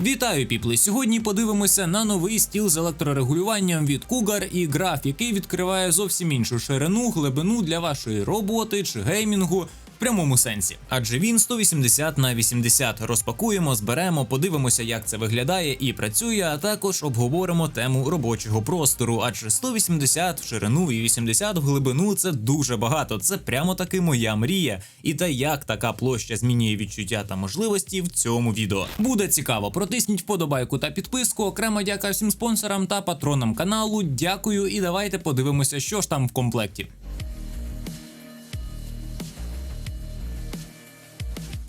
Вітаю, піпли! Сьогодні подивимося на новий стіл з електрорегулюванням від Cougar і Graph, який відкриває зовсім іншу ширину, глибину для вашої роботи чи геймінгу. Прямому сенсі, адже він 180 на 80. Розпакуємо, зберемо, подивимося, як це виглядає і працює. А також обговоримо тему робочого простору. Адже 180 в ширину і 80 в глибину це дуже багато. Це прямо таки моя мрія. І те, як така площа змінює відчуття та можливості в цьому відео. Буде цікаво. Протисніть вподобайку та підписку. Окремо дяка всім спонсорам та патронам каналу. Дякую і давайте подивимося, що ж там в комплекті.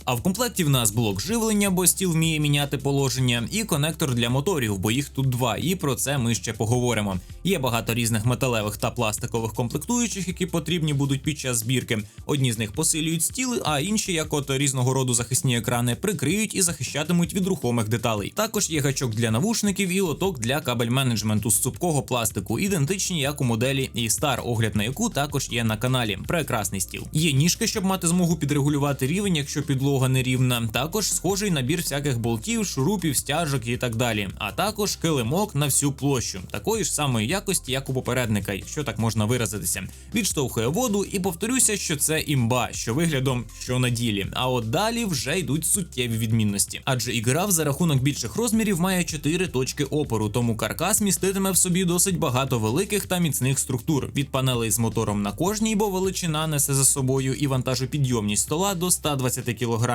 А в комплекті в нас блок живлення, бо стіл вміє міняти положення, і конектор для моторів, бо їх тут два. І про це ми ще поговоримо. Є багато різних металевих та пластикових комплектуючих, які потрібні будуть під час збірки. Одні з них посилюють стіл, а інші, як от різного роду захисні екрани, прикриють і захищатимуть від рухомих деталей. Також є гачок для навушників і лоток для кабель менеджменту з цупкого пластику, ідентичні як у моделі E-Star, огляд на яку також є на каналі. Прекрасний стіл. Є ніжки, щоб мати змогу підрегулювати рівень, якщо підлога нерівна. Також схожий набір всяких болтів, шурупів, стяжок і так далі. А також килимок на всю площу, такої ж самої якості, як у попередника, якщо так можна виразитися. Відштовхує воду і повторюся, що це імба, що виглядом, що на ділі. А от далі вже йдуть суттєві відмінності. Адже ігра за рахунок більших розмірів має 4 точки опору, тому каркас міститиме в собі досить багато великих та міцних структур від панелей з мотором на кожній, бо величина несе за собою і вантажопідйомність стола до 120 кг,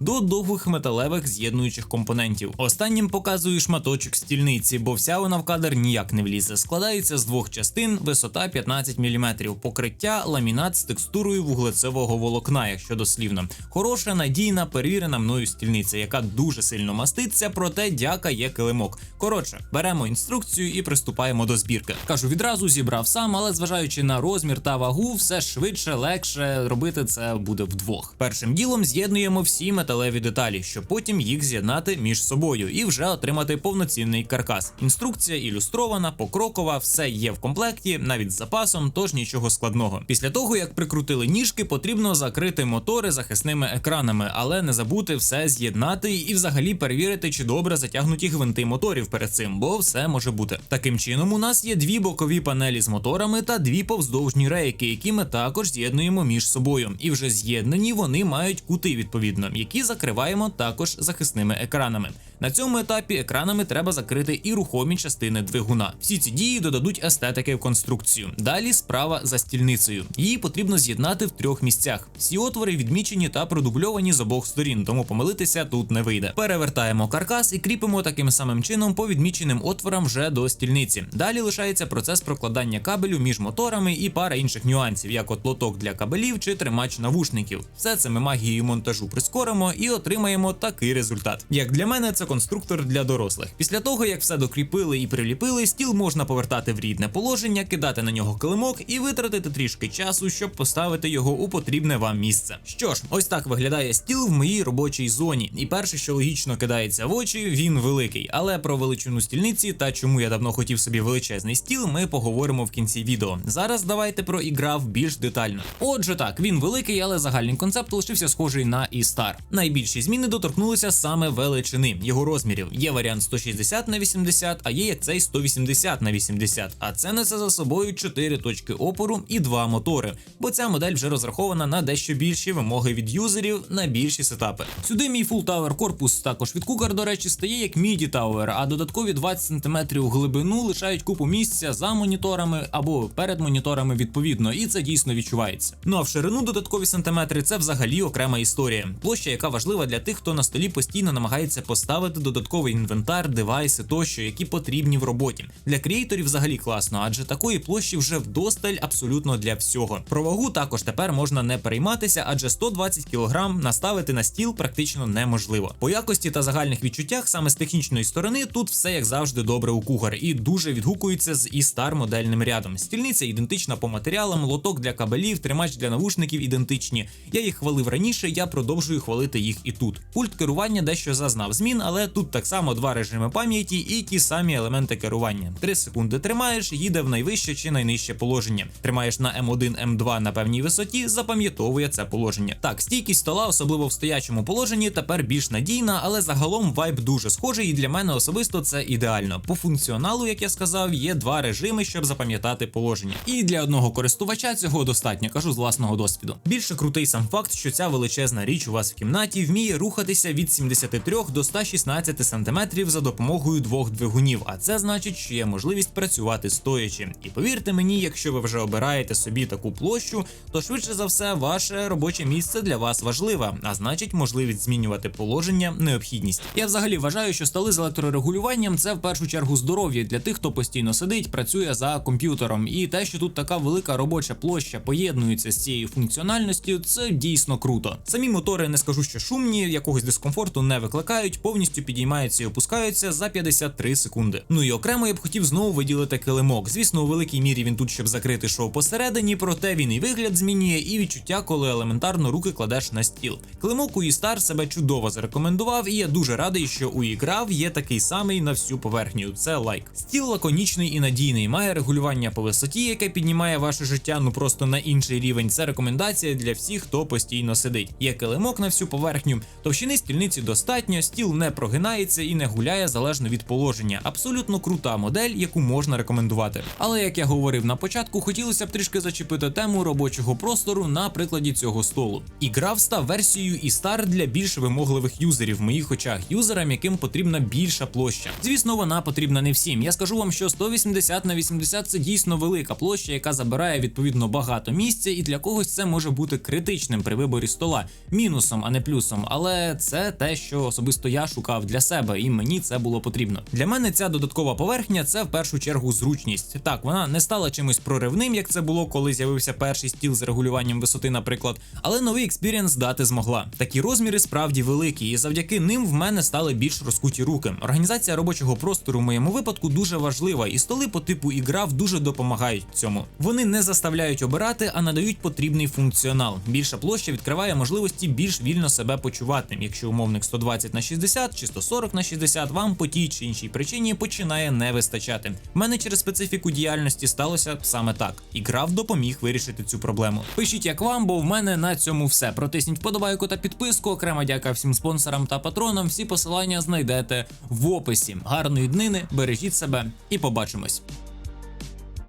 до довгих металевих з'єднуючих компонентів. Останнім показую шматочок стільниці, бо вся вона в кадр ніяк не влізе. Складається з двох частин, висота 15 мм, покриття, ламінат з текстурою вуглецевого волокна, якщо дослівно. Хороша, надійна, перевірена мною стільниця, яка дуже сильно маститься, проте дяка є килимок. Коротше, беремо інструкцію і приступаємо до збірки. Кажу, відразу зібрав сам, але зважаючи на розмір та вагу, все швидше, легше робити це буде вдвох. Першим ділом з'єднуємо всі металеві деталі, щоб потім їх з'єднати між собою і вже отримати повноцінний каркас. Інструкція ілюстрована, покрокова, все є в комплекті, навіть з запасом, тож нічого складного. Після того, як прикрутили ніжки, потрібно закрити мотори захисними екранами, але не забути все з'єднати і взагалі перевірити, чи добре затягнуті гвинти моторів перед цим, бо все може бути. Таким чином, у нас є дві бокові панелі з моторами та дві повздовжні рейки, які ми також з'єднуємо між собою. І вже з'єднані вони мають кути відповідно, які закриваємо також захисними екранами. На цьому етапі екранами треба закрити і рухомі частини двигуна. Всі ці дії додадуть естетики в конструкцію. Далі справа за стільницею. Її потрібно з'єднати в трьох місцях. Всі отвори відмічені та продубльовані з обох сторін, тому помилитися тут не вийде. Перевертаємо каркас і кріпимо таким самим чином по відміченим отворам вже до стільниці. Далі лишається процес прокладання кабелю між моторами і пара інших нюансів, як от лоток для кабелів чи тримач навушників. Все це ми магією монтажу прискоримо і отримаємо такий результат. Як для мене, це конструктор для дорослих. Після того, як все докріпили і приліпили, стіл можна повертати в рідне положення, кидати на нього килимок і витратити трішки часу, щоб поставити його у потрібне вам місце. Що ж, ось так виглядає стіл в моїй робочій зоні. І перше, що логічно кидається в очі, він великий. Але про величину стільниці та чому я давно хотів собі величезний стіл, ми поговоримо в кінці відео. Зараз давайте про іграв більш детально. Отже, так, він великий, але загальний концепт лишився схожий на E-Star. Найбільші зміни доторкнулися саме величини його розмірів. Є варіант 160 на 80, а є як цей 180 на 80. А це несе за собою 4 точки опору і 2 мотори, бо ця модель вже розрахована на дещо більші вимоги від юзерів на більші сетапи. Сюди мій Full Tower корпус також від Cougar, до речі, стає як MIDI Tower, а додаткові 20 см глибину лишають купу місця за моніторами або перед моніторами відповідно, і це дійсно відчувається. Ну а в ширину додаткові сантиметри це взагалі окрема історія. Площа, яка важлива для тих, хто на столі постійно намагається поставити додатковий інвентар, девайси тощо, які потрібні в роботі. Для креаторів взагалі класно, адже такої площі вже вдосталь абсолютно для всього. Про вагу також тепер можна не перейматися, адже 120 кг наставити на стіл практично неможливо. По якості та загальних відчуттях саме з технічної сторони тут все як завжди добре у кугар і дуже відгукується з і-стар модельним рядом. Стільниця ідентична по матеріалам, лоток для кабелів, тримач для навушників ідентичні. Я їх хвалив раніше, я продовжую продовжую хвалити їх і тут. Пульт керування дещо зазнав змін, але тут так само два режими пам'яті і ті самі елементи керування. 3 секунди тримаєш, їде в найвище чи найнижче положення. Тримаєш на М1, М2 на певній висоті, запам'ятовує це положення. Так, стійкість стола, особливо в стоячому положенні, тепер більш надійна, але загалом вайб дуже схожий, і для мене особисто це ідеально. По функціоналу, як я сказав, є два режими, щоб запам'ятати положення. І для одного користувача цього достатньо, кажу з власного досвіду. Більше крутий сам факт, що ця величезна річ у вас в кімнаті вміє рухатися від 73 до 116 см за допомогою двох двигунів. А це значить, що є можливість працювати стоячи. І повірте мені, якщо ви вже обираєте собі таку площу, то швидше за все ваше робоче місце для вас важливе, а значить, можливість змінювати положення необхідність. Я взагалі вважаю, що столи з електрорегулюванням це в першу чергу здоров'я для тих, хто постійно сидить, працює за комп'ютером. І те, що тут така велика робоча площа поєднується з цією функціональністю, це дійсно круто. Самі мотори не скажу, що шумні, якогось дискомфорту не викликають, повністю підіймаються і опускаються за 53 секунди. Ну і окремо я б хотів знову виділити килимок. Звісно, у великій мірі він тут, щоб закрити шоу посередині, проте він і вигляд змінює, і відчуття, коли елементарно руки кладеш на стіл. Килимок у Істар себе чудово зарекомендував, і я дуже радий, що у іграв є такий самий на всю поверхню. Це лайк. Стіл лаконічний і надійний, має регулювання по висоті, яке піднімає ваше життя ну просто на інший рівень. Це рекомендація для всіх, хто постійно сидить. Є килимок на всю поверхню, товщини стільниці достатньо, стіл не прогинається і не гуляє залежно від положення. Абсолютно крута модель, яку можна рекомендувати. Але як я говорив на початку, хотілося б трішки зачепити тему робочого простору на прикладі цього столу. Ігра став версією і стар для більш вимогливих юзерів в моїх очах, юзерам, яким потрібна більша площа. Звісно, вона потрібна не всім. Я скажу вам, що 180 на 80 це дійсно велика площа, яка забирає відповідно багато місця, і для когось це може бути критичним при виборі стола, мінусом, а не плюсом. Але це те, що особисто я шукав для себе, і мені це було потрібно. Для мене ця додаткова поверхня це в першу чергу зручність. Так, вона не стала чимось проривним, як це було, коли з'явився перший стіл з регулюванням висоти, наприклад. Але новий експірієнс дати змогла. Такі розміри справді великі, і завдяки ним в мене стали більш розкуті руки. Організація робочого простору в моєму випадку дуже важлива, і столи по типу іграв дуже допомагають цьому. Вони не заставляють обирати, а надають потрібний функціонал. Більша площа відкриває можливості більш вільно себе почувати. Якщо умовник 120 на 60 чи 140 на 60 вам по тій чи іншій причині починає не вистачати. В мене через специфіку діяльності сталося саме так. І грав допоміг вирішити цю проблему. Пишіть як вам, бо в мене на цьому все. Протисніть вподобайку та підписку. Окрема дяка всім спонсорам та патронам. Всі посилання знайдете в описі. Гарної днини, бережіть себе і побачимось.